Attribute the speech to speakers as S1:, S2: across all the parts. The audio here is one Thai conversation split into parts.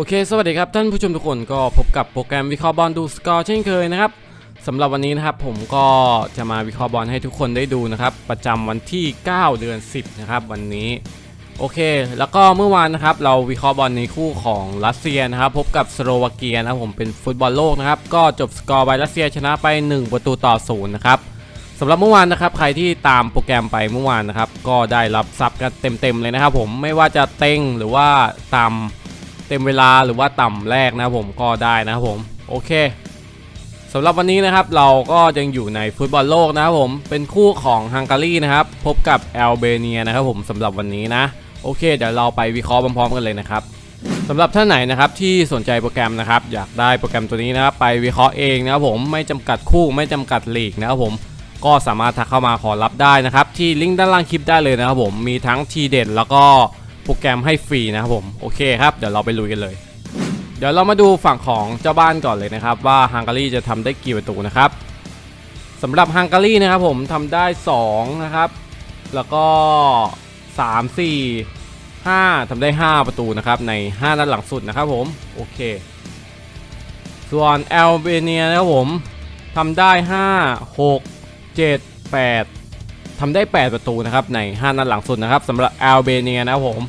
S1: โอเค สวัสดีครับท่านผู้ชมทุกคนก็พบกับโปรแกรมวิเคราะห์บอลดูสกอร์เช่นเคยนะครับสำหรับวันนี้นะครับผมก็จะมาวิเคราะห์บอลให้ทุกคนได้ดูนะครับ ประจำวันที่ 9 เดือน 10 นะครับ วันนี้โอเค แล้วก็เมื่อวานนะครับเราวิเคราะห์บอลในคู่ของรัสเซียนะครับ พบกับสโลวาเกียนะครับผมเป็นฟุตบอลโลกนะครับ ก็จบสกอร์ไปรัสเซียชนะไป 1 ประตูต่อศูนย์นะครับสำหรับเมื่อวานนะครับใครที่ตามโปรแกรมไปเมื่อวานนะครับ ก็ได้รับซับกันเต็มๆเลยนะครับ ผมไม่ว่าจะเต็งหรือว่าตาม เต็มเวลาหรือว่าต่ำแรกนะผมก็ได้นะผมโอเคสำหรับวันนี้นะครับเราก็ยังอยู่ในฟุตบอลโลกนะครับผมเป็นคู่ของฮังการีนะครับพบกับแอลเบเนียนะครับผมสำหรับวันนี้นะโอเค เดี๋ยวเราไปวิเคราะห์พร้อมๆกันเลยนะครับสำหรับท่านไหนนะครับที่สนใจโปรแกรมนะครับอยากได้โปรแกรมตัวนี้นะครับไปวิเคราะห์เองนะครับผมไม่จำกัดคู่ไม่จำกัดลีกนะครับผมก็สามารถทักเข้ามาขอรับได้นะครับที่ลิงก์ด้านล่างคลิปได้เลยนะครับผมมีทั้งทีเด็ดแล้วก็ โปรแกรมให้ฟรีนะครับผมโอเคครับเดี๋ยวเราไปลุยกันเลย เดี๋ยวเรามาดูฝั่งของเจ้าบ้านก่อนเลยนะครับ ว่าฮังการีจะทำได้กี่ประตูนะครับสำหรับฮังการีนะครับผมทำได้ 2 นะครับ แล้วก็ 3 4 5ทำได้ 5 ประตูนะครับใน 5 นัดหลังสุดนะครับผมโอเค ส่วนแอลเบเนียนะครับผมทำได้ 5 6 7 8ทำได้ 8 ประตูนะครับใน 5 นัดหลังสุดนะครับสำหรับแอลเบเนียนะครับผม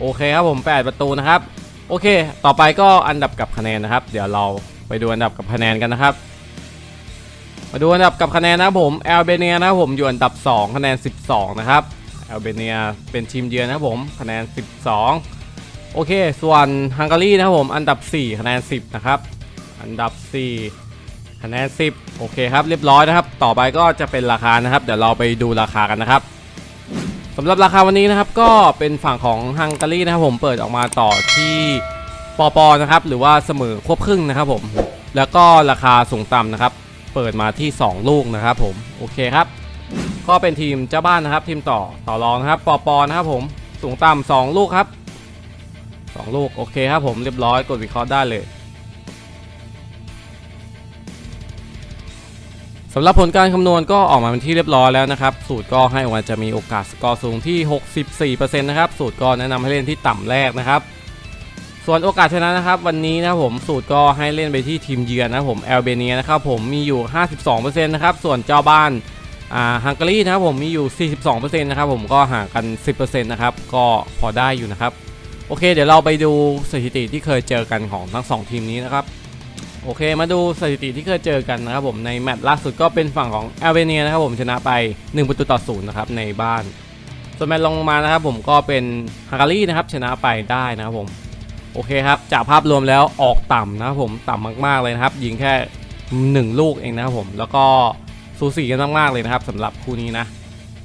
S1: โอเคครับผม 8 ประตูนะครับ โอเค ต่อไปก็อันดับกับคะแนนนะครับ เดี๋ยวเราไปดูอันดับกับคะแนนกันนะครับ มาดูอันดับกับคะแนนนะผมแอลเบเนียนะผมอยู่อันดับ 2 คะแนน 12 นะครับแอลเบเนียเป็นทีมเยือนนะครับผมคะแนน 12 โอเค ส่วนฮังการีนะครับผมอันดับ 4 คะแนน 10 นะครับ อันดับ 4 คะแนน 10 โอเคครับเรียบร้อยนะครับ ต่อไปก็จะเป็นราคานะครับ เดี๋ยวเราไปดูราคากันนะครับำหรับราคาวันนี้นะครับก็เป็นฝั่งของฮังการีนะครับผมเปิดออกมาต่อที่ปอปอนะครับหรือว่าเสมอควบครึ่งนะครับผม แล้วก็ราคาสูงต่ำนะครับ เปิดมาที่ 2 ลูกนะครับผมโอเคครับ ก็เป็นทีมเจ้าบ้านนะครับ ทีมต่อต่อรองนะครับปอปอนะครับผมสูงต่ำสองลูกครับสองลูกโอเคครับผมเรียบร้อยกดวิเคราะห์ได้เลย สำหรับผลการคำนวณก็ออกมาเป็นที่เรียบร้อยแล้วนะครับ สูตรก็ให้ออกมาจะมีโอกาสสกอร์สูงที่ 64%นะครับ สูตรก็แนะนำให้เล่นที่ต่ำแรกนะครับ ส่วนโอกาสชนะนะครับ วันนี้นะผมสูตรก็ให้เล่นไปที่ทีมเยือนนะผมแอลเบเนียนะครับผมมีอยู่ 52%นะครับ ส่วนเจ้าบ้านอ่าฮังการีนะครับผมมีอยู่ 42%นะครับผมก็ห่างกัน 10%นะครับก็พอได้อยู่นะครับ โอเค เดี๋ยวเราไปดูสถิติที่เคยเจอกันของทั้งสองทีมนี้นะครับ โอเคมาดูสถิติที่เคยเจอกันนะครับผมในแมตช์ล่าสุดก็เป็นฝั่งของแอลเบเนียนะครับผมชนะไป 1 ประตูต่อศูนย์นะครับในบ้าน ส่วนแมตช์ลงมานะครับผมก็เป็นฮังการีนะครับชนะไปได้นะครับผมโอเคครับจากภาพรวมแล้วออกต่ำนะครับผมต่ำมากๆเลยนะครับยิงแค่ 1 ลูกเองนะครับผมแล้วก็สูสีกันมากๆเลยนะครับสำหรับคู่นี้นะ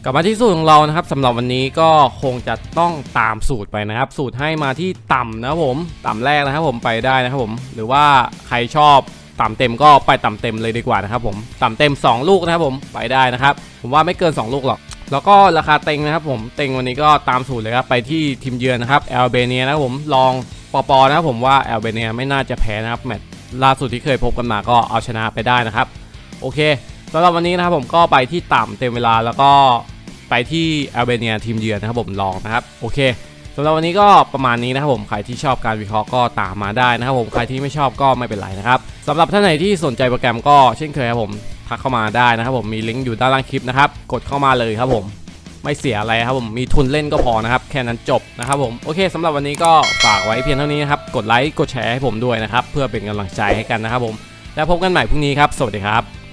S1: กลับมาที่สูตรของเรานะครับสำหรับวันนี้ก็คงจะต้องตามสูตรไปนะครับ สูตรให้มาที่ต่ำนะครับผมต่ำแรกนะครับผมไปได้นะครับผม หรือว่าใครชอบต่ำเต็มก็ไปต่ำเต็มเลยดีกว่านะครับผมต่ำเต็ม 2 ลูกนะครับผมไปได้นะครับ ผมว่าไม่เกิน 2 ลูกหรอก แล้วก็ราคาเต็งนะครับผมเต็งวันนี้ก็ตามสูตรเลยครับไปที่ทีมเยือนนะครับแอลเบเนียนะครับผมลองปอปอนะครับผมว่าแอลเบเนียไม่น่าจะแพ้นะครับแมตช์ล่าสุดที่เคยพบกันมาก็เอาชนะไปได้นะครับ โอเคสำหรับวันนี้นะครับผมก็ไปที่ต่ำเต็มเวลาแล้วก็ ไปที่แอลเบเนียทีมเยือนนะครับผมลองนะครับโอเคสำหรับวันนี้ก็ประมาณนี้นะครับผมใครที่ชอบการวิเคราะห์ก็ตามมาได้นะครับผมใครที่ไม่ชอบก็ไม่เป็นไรนะครับสำหรับท่านไหนที่สนใจโปรแกรมก็เช่นเคยครับผมทักเข้ามาได้นะครับผมมีลิงก์อยู่ด้านล่างคลิปนะครับกดเข้ามาเลยครับผมไม่เสียอะไรครับผมมีทุนเล่นก็พอนะครับแค่นั้นจบนะครับผมโอเคสำหรับวันนี้ก็ฝากไว้เพียงเท่านี้นะครับกดไลค์กดแชร์ให้ผมด้วยนะครับเพื่อเป็นกำลังใจให้กันนะครับผมแล้วพบกันใหม่พรุ่งนี้ครับสวัสดีครับ